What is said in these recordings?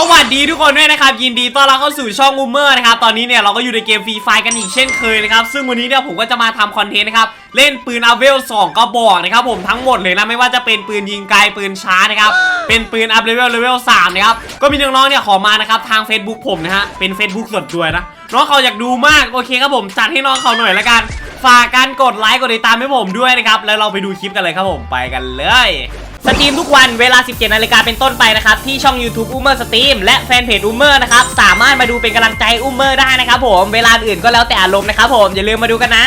สวัสดีทุกคนด้วยนะครับ ยินดีต้อนรับเข้าสู่ช่องอูเมอร์นะครับ ตอนนี้เนี่ยเราก็อยู่ในเกมฟรีไฟกันอีกเช่นเคยนะครับ ซึ่งวันนี้เนี่ยผมก็จะมาทำคอนเทนต์นะครับ เล่นปืนอาเวล2กระบอกนะครับผมทั้งหมดเลยนะ ไม่ว่าจะเป็นปืนยิงไกลปืนช้านะครับ เป็นปืนอัพเลเวลเลเวล3นะครับ ก็มีน้องๆเนี่ยขอมานะครับทาง Facebook ผมนะฮะเป็น Facebook ส่วนตัวนะน้องเขาอยากดูมากโอเคครับผมจัดให้น้องเขาหน่อยละกัน ฝากกันกดไลค์กดติดตามให้ผมด้วยนะครับแล้วเราไปดูคลิปกันเลยครับผมไปกันเลย สตรีมทุกวันเวลา 17นาฬิกาเป็นต้นไปนะครับ ที่ช่อง YouTube อุ้มเมอร์สตรีมและแฟนเพจอุ้มเมอร์นะครับ สามารถมาดูเป็นกำลังใจอุ้มเมอร์ได้นะครับผมเวลาอื่นก็แล้วแต่อารมณ์นะครับผมอย่าลืมมาดูกันนะ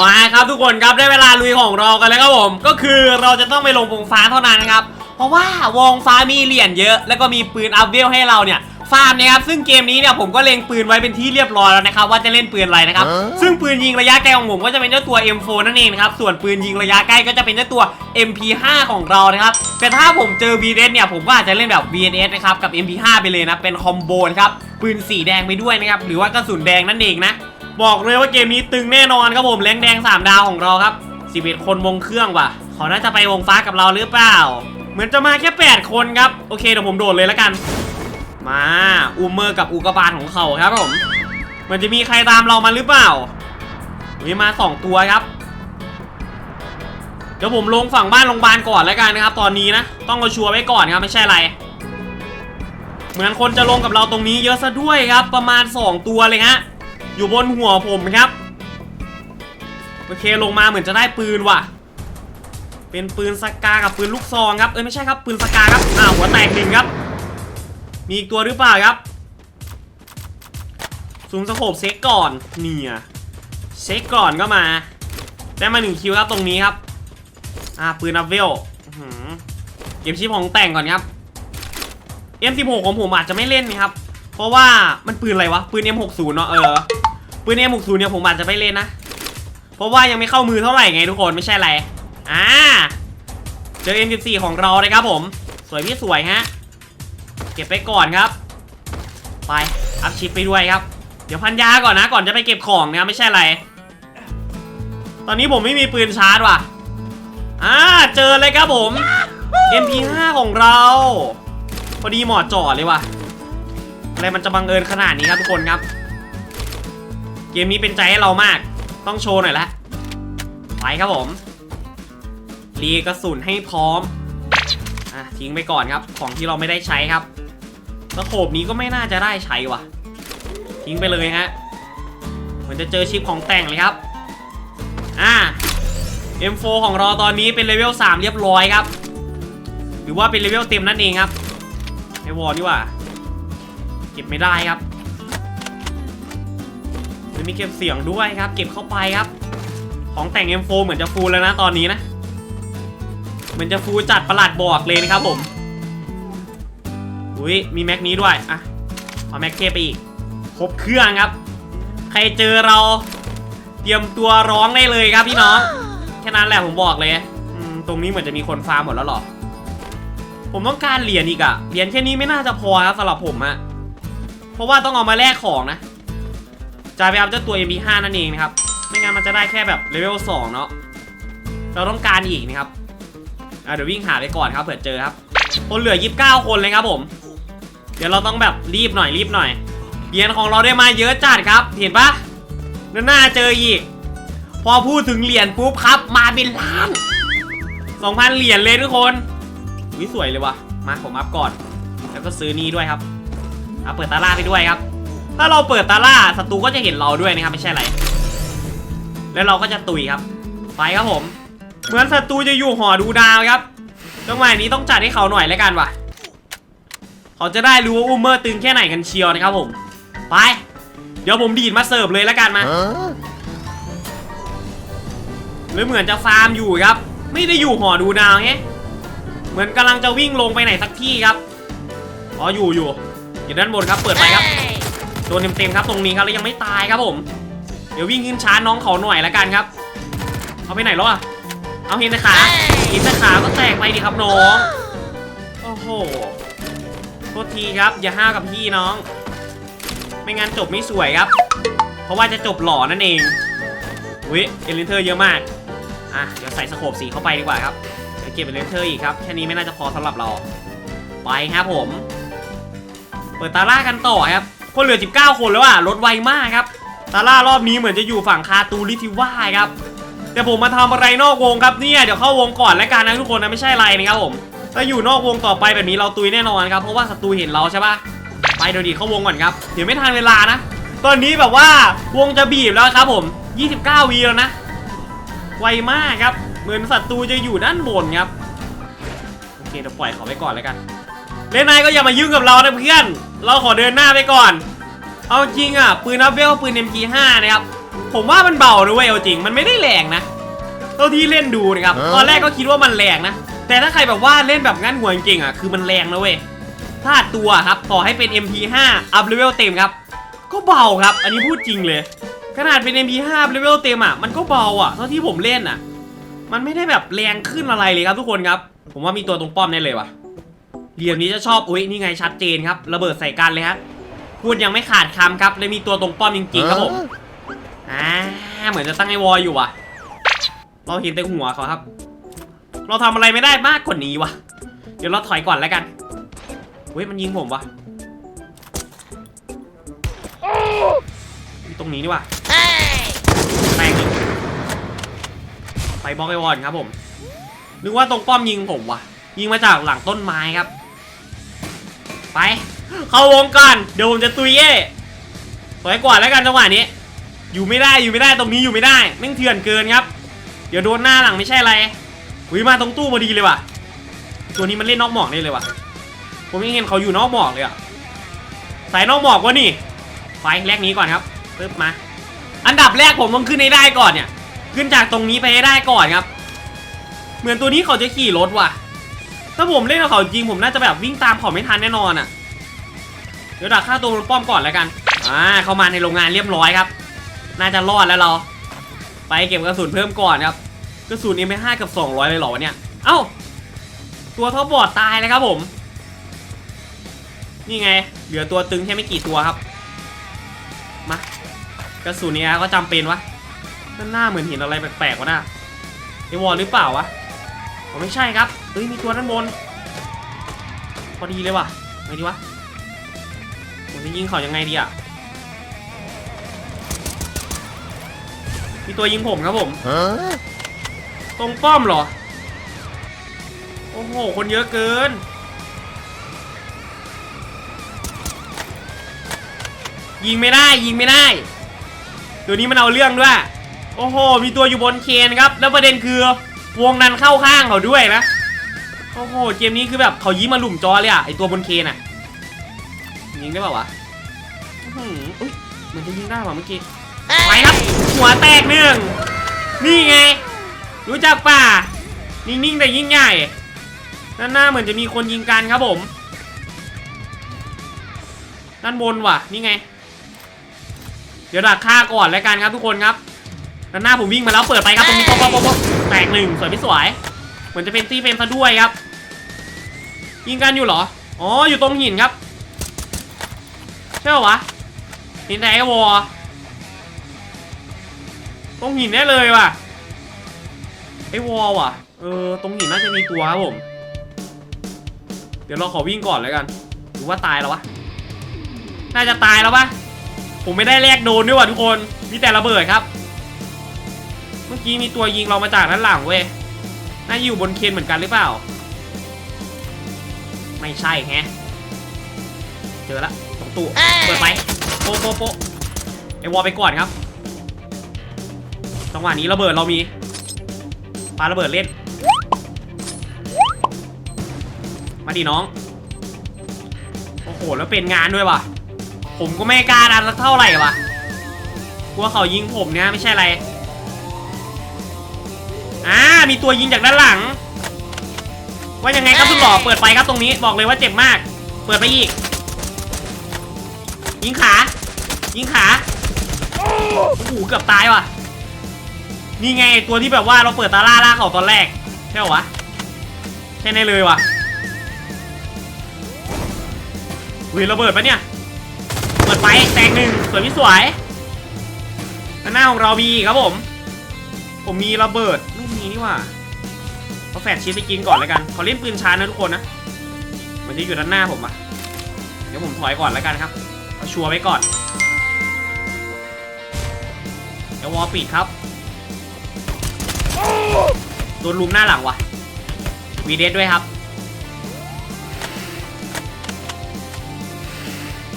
มาครับทุกคนครับได้เวลาลุยของเรากันแล้วครับผม ก็คือเราจะต้องไปลงวงฟ้าเท่านั้นนะครับเพราะว่าวงฟ้ามีเหรียญเยอะ แล้วก็มีปืนอัพเวลให้เราเนี่ย ฟาร์มนะครับซึ่งเกมนี้เนี่ยผมก็เล็งปืนไว้เป็นที่เรียบร้อยแล้วนะครับว่าจะเล่นปืนอะไรนะครับซึ่งปืนยิงระยะไกลของผมก็จะเป็นเจ้าตัว M4 นั่นเองนะครับส่วนปืนยิงระยะใกล้ก็จะเป็นเจ้าตัว MP5 ของเรานะครับแต่ถ้าผมเจอ VS เนี่ยผมก็อาจจะเล่นแบบ VS นะครับกับ MP5 ไปเลยนะเป็นคอมโบนะครับปืนสีแดงไปด้วยนะครับหรือว่ากระสุนแดงนั่นเองนะบอกเลยว่าเกมนี้ตึงแน่นอนครับผมแรงแดง 3 ดาวของเราครับ11คนวงเครื่องว่ะเขาน่าจะไปวงฟ้ากับเราหรือเปล่า เหมือนจะมาแค่ 8 คนครับ โอเคเดี๋ยวผมโดดเลยแล้วกัน มาอูเมอร์กับอุกกาบาตของเขาครับผมมันจะมีใครตามเรามาหรือเปล่ามีมาสองตัวครับ เดี๋ยวผมลงฝั่งบ้านโรงพยาบาลก่อนแล้วกันนะครับ ตอนนี้นะ ต้องเอาชัวร์ไว้ก่อนครับไม่ใช่อะไร เหมือนคนจะลงกับเราตรงนี้เยอะซะด้วยครับ ประมาณ 2 ตัวเลยฮะ อยู่บนหัวผมครับ โอเคลงมาเหมือนจะได้ปืนว่ะ เป็นปืนสกากับปืนลูกซองครับ เอ้ยไม่ใช่ครับปืนสกาครับ อ้าวหัวแตกหนึ่งครับ มีอีกตัวหรือเปล่าครับซูมสโคปเช็คก่อนเนี่ยเช็คก่อนก็มา ได้มาหนึ่งคิวครับตรงนี้ครับ อ่าปืนอัพเวลเก็บชิปของแต่งก่อนครับ M16 ของผมอาจจะไม่เล่นนะครับ เพราะว่ามันปืนอะไรวะ ปืน M60 เนาะเออ ปืน M60 เนี่ยผมอาจจะไม่เล่นนะ เพราะว่ายังไม่เข้ามือเท่าไหร่ไงทุกคนไม่ใช่อะไร อ่า เจอ M14 ของเราเลยครับผม สวยพี่สวยฮะ เก็บไปก่อนครับ ไปอัพชิปไปด้วยครับ เดี๋ยวพันยาก่อนนะ ก่อนจะไปเก็บของนะไม่ใช่อะไร ตอนนี้ผมไม่มีปืนชาร์จว่ะอ่าเจอเลยครับผม MP5 ของเรา พอดีเหมาะจ่อเลยว่ะ อะไรมันจะบังเอิญขนาดนี้ครับทุกคนครับ เกมนี้เป็นใจให้เรามาก ต้องโชว์หน่อยละไปครับผม รีกระสุนให้พร้อมอะทิ้งไปก่อนครับ ของที่เราไม่ได้ใช้ครับ ตะโขบนี้ก็ไม่น่าจะได้ใช้ว่ะ ทิ้งไปเลยฮะ เหมือนจะเจอชิปของแต่งเลยครับ อ่า M4 ของเราตอนนี้เป็นเลเวล3เรียบร้อยครับ หรือว่าเป็นเลเวลเต็มนั่นเองครับไอวอลนี่ว่า เก็บไม่ได้ครับมันมีเก็บเสียงด้วยครับ เก็บเข้าไปครับ ของแต่ง M4 เหมือนจะฟูลแล้วนะตอนนี้นะ เหมือนจะฟูจัดประหลัดบอกเลยนะครับผม อุ้ยมีแม็กนี้ด้วย อะ เอาแม็กเทไปอีก ครบเครื่องครับ ใครเจอเราเตรียมตัวร้องได้เลยครับพี่น้อง แค่นั้นแหละผมบอกเลยตรงนี้เหมือนจะมีคนฟาร์มหมดแล้วหรอ ผมต้องการเหรียญอีกอะเหรียญแค่นี้ไม่น่าจะพอครับสำหรับผมอะเพราะว่าต้องเอามาแลกของนะจะไปเอาเจ้าตัว MP5 นั่นเองนะครับ ไม่งั้นมันจะได้แค่แบบเลเวล2เนาะ เราต้องการอีกนะครับอะเดี๋ยววิ่งหาไปก่อนครับเผื่อเจอครับ คนเหลือ 29 คนเลยครับผม เดี๋ยวเราต้องแบบรีบหน่อยรีบหน่อย เหรียญของเราได้มาเยอะจัดครับ เห็นปะหน้าเจออีก พอพูดถึงเหรียญปุ๊บครับ มาเป็นล้าน2,000เหรียญเลยทุกคนวิสวยเลยว่ะ มาผมอัพก่อน แล้วก็ซื้อนี้ด้วยครับเอาเปิดตาล่าไปด้วยครับ ถ้าเราเปิดตาล่าศัตรูก็จะเห็นเราด้วยนะครับไม่ใช่อะไร แล้วเราก็จะตุยครับ ไปครับผม เหมือนศัตรูจะอยู่หอดูดาวครับจังหวะนี้ต้องจัดให้เขาหน่อยแล้วกันว่ะ เขาจะได้รู้ว่าอุ้มเมอร์ตึงแค่ไหนกันเชียวนะครับผม ไป เดี๋ยวผมดีดมาเสิร์ฟเลยแล้วกันมาหรือเหมือนจะฟาร์มอยู่ครับ ไม่ได้อยู่หอดูดาวไงเหมือนกำลังจะวิ่งลงไปไหนสักที่ครับ อ๋ออยู่อยู่อยู่ด้านบนครับ เปิดไปครับโดนเต็มๆครับตรงนี้ครับแล้วยังไม่ตายครับผม เดี๋ยววิ่งขึ้นชาร์จน้องเขาหน่อยแล้วกันครับ เอาไปไหนแล้วอะเอาเห็นแต่ขาเห็นแต่ขาก็แตกไปดิครับน้อง โอ้โหโทษทีครับ อย่าห้าวกับพี่น้อง ไม่งั้นจบไม่สวยครับ เพราะว่าจะจบหล่อนั่นเองวิเอลินเทอร์เยอะมาก อะ เดี๋ยวใส่สโคปสีเข้าไปดีกว่าครับ เดี๋ยวเก็บเอลินเทอร์อีกครับ แค่นี้ไม่น่าจะพอสำหรับเรา ไปครับผม เปิดตาล่ากันต่อครับ คนเหลือ 19 คนแล้วอะลดไวมากครับ ตาล่ารอบนี้เหมือนจะอยู่ฝั่งคาตูลิทิว่าครับ แต่ผมมาทำอะไรนอกวงครับเนี่ย เดี๋ยวเข้าวงก่อนแล้วกันนะทุกคนนะไม่ใช่อะไรนะครับผม ถ้าอยู่นอกวงต่อไปแบบนี้เราตุยแน่นอนครับ เพราะว่าศัตรูเห็นเราใช่ปะไปเดี๋ยวดีเข้าวงก่อนครับ เดี๋ยวไม่ทันเวลานะ ตอนนี้แบบว่าวงจะบีบแล้วครับผม 29วีแล้วนะ ไวมากครับ เหมือนศัตรูจะอยู่ด้านบนครับ โอเคเดี๋ยวปล่อยเขาไปก่อนแล้วกัน เล่นนายก็อย่ามายุ่งกับเรานะเพื่อน เราขอเดินหน้าไปก่อน เอาจริงอะปืนอัพเวลปืน MP5 นะครับ ผมว่ามันเบานะเว้ยเอาจริง มันไม่ได้แรงนะเท่าที่เล่นดูนะครับ ตอนแรกก็คิดว่ามันแรงนะ แต่ถ้าใครแบบว่าเล่นแบบงั้นหัวจริงๆอะคือมันแรงนะเว้ยพลาดตัวครับต่อให้เป็น MP5 อัพเลเวลเต็มครับ ก็เบาครับ อันนี้พูดจริงเลย ขนาดเป็น MP5 อัพเลเวลเต็มอะมันก็เบาอะเท่าที่ผมเล่นอะ มันไม่ได้แบบแรงขึ้นอะไรเลยครับทุกคนครับ ผมว่ามีตัวตรงป้อมแน่เลยว่ะเหลี่ยมนี้จะชอบอุ้ยนี่ไงชัดเจนครับระเบิดใส่กันเลยครับพูดยังไม่ขาดคำครับเลยมีตัวตรงป้อมจริงๆครับผมอ่าเหมือนจะตั้งไอวอลอยู่ว่ะเราเห็นแต่หัวเขาครับ เราทำอะไรไม่ได้มากกว่านี้วะเดี๋ยวเราถอยก่อนแล้วกันเฮ้ยมันยิงผมวะตรงนี้นี่วะแตกไปบล็อกไอวอนครับผมนึกว่าตรงป้อมยิงผมวะยิงมาจากหลังต้นไม้ครับ ไป เข้าวงก่อนเดี๋ยวผมจะตุยเย่ถอยก่อนแล้วกันจังหวะนี้ อยู่ไม่ได้อยู่ไม่ได้ตรงนี้อยู่ไม่ได้แม่งเถื่อนเกินครับ เดี๋ยวโดนหน้าหลังไม่ใช่อะไร หุยมาตรงตู้พอดีเลยว่ะ ตัวนี้มันเล่นนอกหมอกได้เลยว่ะ ผมยังเห็นเขาอยู่นอกหมอกเลยอะสายนอกหมอกวะนี่ไฟแรกนี้ก่อนครับปึ๊บมา อันดับแรกผมต้องขึ้นให้ได้ก่อนเนี่ย ขึ้นจากตรงนี้ไปให้ได้ก่อนครับ เหมือนตัวนี้เขาจะขี่รถว่ะ ถ้าผมเล่นกับเขาจริงผมน่าจะแบบวิ่งตามเขาไม่ทันแน่นอนอะ เดี๋ยวดักฆ่าตัวป้อมก่อนแล้วกัน อ่าเข้ามาในโรงงานเรียบร้อยครับ น่าจะรอดแล้วเรา ไปเก็บกระสุนเพิ่มก่อนครับ กระสุน M5 กับ 200 เลยเหรอวะเนี่ย เอ้า ตัวท็อปบอร์ดตายเลยครับผม นี่ไง เหลือตัวตึงแค่ไม่กี่ตัวครับ มากระสุนเนี้ยก็จำเป็นวะด้านหน้าเหมือนเห็นอะไรแปลกๆวะน่ะไอวอลหรือเปล่าวะอ๋อไม่ใช่ครับเอ้ยมีตัวด้านบน พอดีเลยว่ะไงดีวะผมจะยิงเขายังไงดีอะมีตัวยิงผมครับผม ตรงป้อมเหรอ โอ้โห คนเยอะเกิน ยิงไม่ได้ยิงไม่ได้ ตัวนี้มันเอาเรื่องด้วย โอ้โห มีตัวอยู่บนเคนครับ แล้วประเด็นคือวงนั้นเข้าข้างเขาด้วยนะ โอ้โห เกมนี้คือแบบเขายิ้มมาหลุมจอเลยอะไอตัวบนเคนอะยิงได้ป่าวะอื้อหืออุ๊ยมันจะยิงได้ว่ะเมื่อกี้ ไปครับ หัวแตกหนึ่งนี่ไง รู้จักป่ะนิ่งๆแต่ยิ่งใหญ่ด้านหน้าเหมือนจะมีคนยิงกันครับผม ด้านบนว่ะ นี่ไง เดี๋ยวดักฆ่าก่อนแล้วกันครับทุกคนครับ ด้านหน้าผมวิ่งมาแล้วเปิดไปครับตรงนี้ป๊อปป๊อปป๊อปป๊อปแตกหนึ่งสวยไม่สวย เหมือนจะเป็นตีเป็นซะด้วยครับ ยิงกันอยู่เหรอ อ๋อ อยู่ตรงหินครับ ใช่ปะวะหินแต่ไอวอลตรงหินแน่เลยว่ะ ไอ้วอลว่ะ เออ ตรงหินน่าจะมีตัวครับผม เดี๋ยวเราขอวิ่งก่อนแล้วกันหรือว่าตายแล้ววะ น่าจะตายแล้วปะผมไม่ได้แลกโดนด้วยว่ะทุกคน มีแต่ระเบิดครับ เมื่อกี้มีตัวยิงเรามาจากด้านหลังเว้ย น่าอยู่บนเคนเหมือนกันหรือเปล่า ไม่ใช่แฮะ เจอละตรงตู้เปิดไปโปะโปะโปะไอ้วอลไปก่อนครับ จังหวะนี้ระเบิดเรามี ปาระเบิดเล่น มาดิน้อง โอ้โห แล้วเป็นงานด้วยว่ะ ผมก็ไม่กล้าดันสักเท่าไหร่ว่ะ กลัวเขายิงผมเนี่ยไม่ใช่อะไร อ่า มีตัวยิงจากด้านหลัง ว่ายังไงครับคุณหล่อเปิดไฟครับตรงนี้ บอกเลยว่าเจ็บมาก เปิดไปอีก ยิงขา ยิงขา โอ้โห เกือบตายว่ะ นี่ไงตัวที่แบบว่าเราเปิดตาล่าล่าเขาตอนแรก ใช่หรอวะ ใช่แน่เลยวะอุ้ยระเบิดปะเนี่ยเปิดไฟแตกหนึ่งสวยพี่สวยด้านหน้าของเรามีครับผม ผมมีระเบิดไม่มีนี่ว่าเอาแฟดชีสไปกินก่อนแล้วกันขอเล่นปืนช้านะทุกคนนะมันจะอยู่ด้านหน้าผมอะเดี๋ยวผมถอยก่อนแล้วกันครับเอาชัวร์ไว้ก่อนเดี๋ยววอลปิดครับ โดนลุมหน้าหลังวะวีเดสด้วยครับ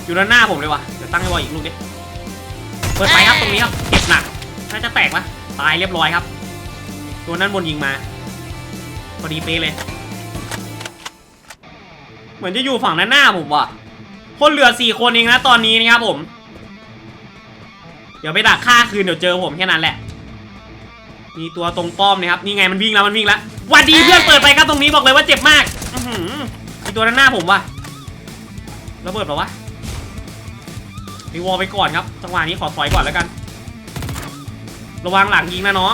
อยู่ด้านหน้าผมเลยวะเดี๋ยวตั้งให้วอลอีกลูกดิเปิดไปครับตรงนี้ครับเจ็บหนักน่าจะแตกปะตายเรียบร้อยครับ ตัวนั้นบนยิงมาพอดีเป๊ะเลย เหมือนจะอยู่ฝั่งด้านหน้าผมว่ะคนเหลือสี่คนเองนะตอนนี้นะครับผม เดี๋ยวไปดักฆ่าคืนเดี๋ยวเจอผมแค่นั้นแหละ มีตัวตรงป้อมนะครับนี่ไงมันวิ่งแล้วมันวิ่งแล้วหวัดดีเพื่อนเปิดไปครับตรงนี้บอกเลยว่าเจ็บมากอื้อหือมีตัวด้านหน้าผมว่ะระเบิดเปล่าวะมีวอลไปก่อนครับจังหวะนี้ขอถอยก่อนแล้วกัน ระวังหลังยิงนะน้อง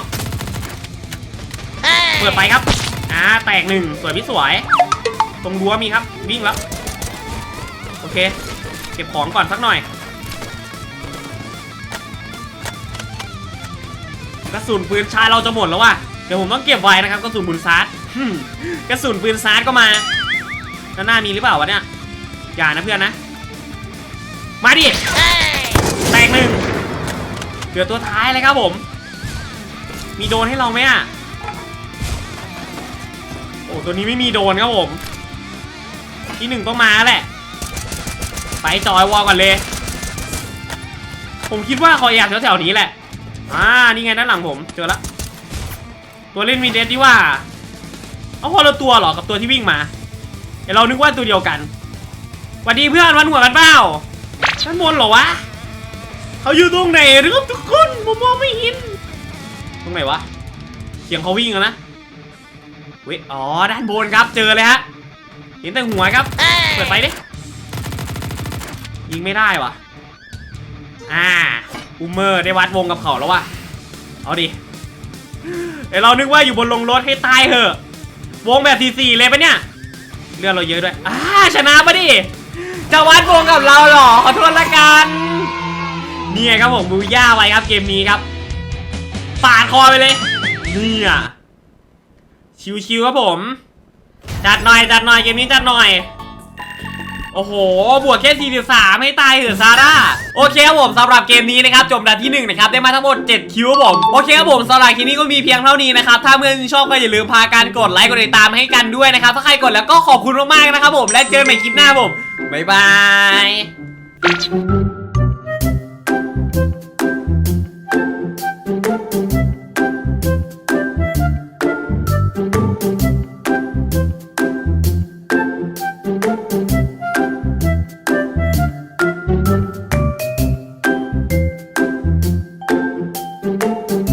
เปิดไปครับอ่าแตกหนึ่งสวยพี่สวย ตรงรั้วมีครับวิ่งแล้วโอเค เก็บของก่อนสักหน่อย กระสุนปืนชายเราจะหมดแล้วว่ะเดี๋ยวผมต้องเก็บไว้นะครับกระสุนปืนซาร์ดกระสุนปืนซาร์ดก็มาด้านหน้ามีหรือเปล่าวะเนี่ยอย่านะเพื่อนนะ มาดิแตกหนึ่งเหลือตัวท้ายเลยครับผม มีโดนให้เราไหมอะโอ้ตัวนี้ไม่มีโดนครับผม ที่หนึ่งต้องมาแหละ ไปจอยวอลก่อนเลย ผมคิดว่าเขาแอบแถวๆนี้แหละ อ่านี่ไงด้านหลังผมเจอละตัวเล่นมีเดสที่ว่าเอาคนละตัวเหรอกับตัวที่วิ่งมาเดี๋ยวเรานึกว่าตัวเดียวกันหวัสดีเพื่อนวันหัวกันเปล่าด้านบนเหรอวะเขาอยู่ตรงไหนนะครับทุกคนผมมองไม่เห็นตรงไหนวะเสียงเขาวิ่งแล้วนะเว้ยอ๋อด้านบนครับเจอเลยฮะเห็นแต่หัวครับเปิดไฟดิยิงไม่ได้วะอ่า อูเมอร์ได้วัดวงกับเขาแล้ววะเอาดิเดี๋ยวเรานึกว่าอยู่บนลงรถให้ตายเหอะ วงแบบสี่เลยปะเนี่ยเลือดเราเยอะด้วยอ่าชนะปะดิจะวัดวงกับเราหรอขอโทษละกันนี่ไงครับผมบูย่าไว้ครับเกมนี้ครับปาดคอไปเลยนี่อะชิวๆครับผมจัดหน่อยจัดหน่อยเกมนี้จัดหน่อย โอ้โห บวกแค่ 43 ไม่ตายเหอะซาร่า โอเคครับผมสำหรับเกมนี้นะครับ จบดันที่1นะครับ ได้มาทั้งหมด 7 คิวครับผม โอเคครับผมสำหรับคลิปนี้ก็มีเพียงเท่านี้นะครับ ถ้าเพื่อนชอบก็อย่าลืมพาการกดไลค์ กดติดตามให้กันด้วยนะครับ ถ้าใครกดแล้วก็ขอบคุณมากๆนะครับผม และเจอกันใหม่คลิปหน้าผม บ๊ายบาย